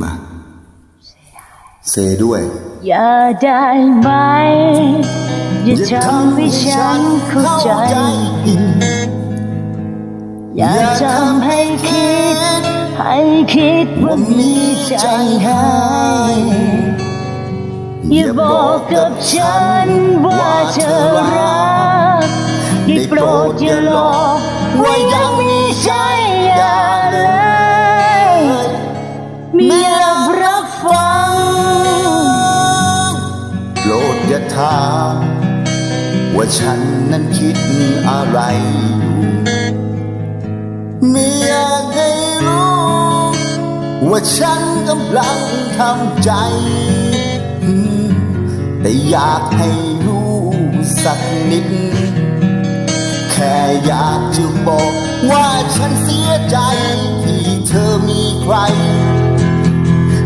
มาเซด้วย อย่าได้ไหม อย่าทำให้ฉันเข้าใจอย่าทำให้คิด ให้คิดว่ามีใจให้อย่าบอกกับฉันว่าเธอรักได้โปรดอย่าหลอกว่ายัาถามว่าฉันนั้นคิดอะไรอยู่ไม่อยากให้รู้ ว่าฉันกำลังทำใจ แต่อยากให้รู้สักนิด แค่อยากจะบอกว่าฉันเสียใจที่เธอมีใคร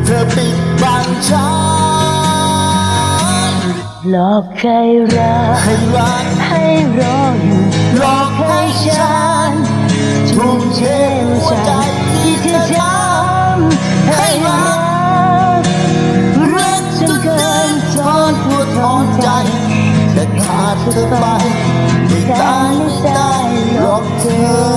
เธอปิดบังฉัน หลอกให้รักให้รักให้รออยู่หลอกให้ฉันทุ่มเทหัวใจที่เธอทำให้รักรักจนเกินทนปวดท้องใจแต่ขาดเธอไปไม่ได้ไม่ได้หรอกเธอ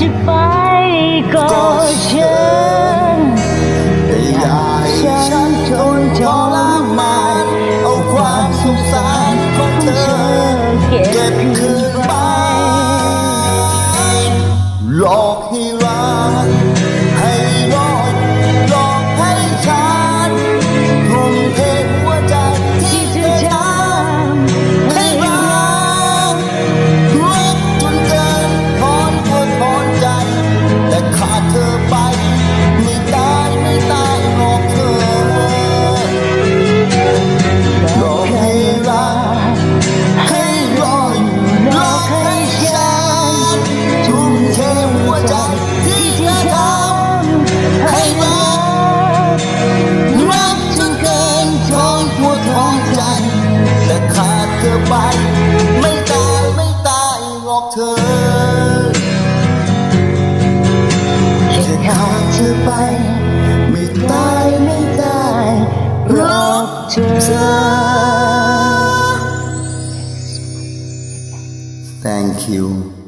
จะไปก็เชิญแต่อย่าให้ฉันทนทรมาน ไป ไม่ตายไม่ตายหรอกเธอแค่ขาเธอไป ไม่ตายไม่ตายหรอกเธอ Thank you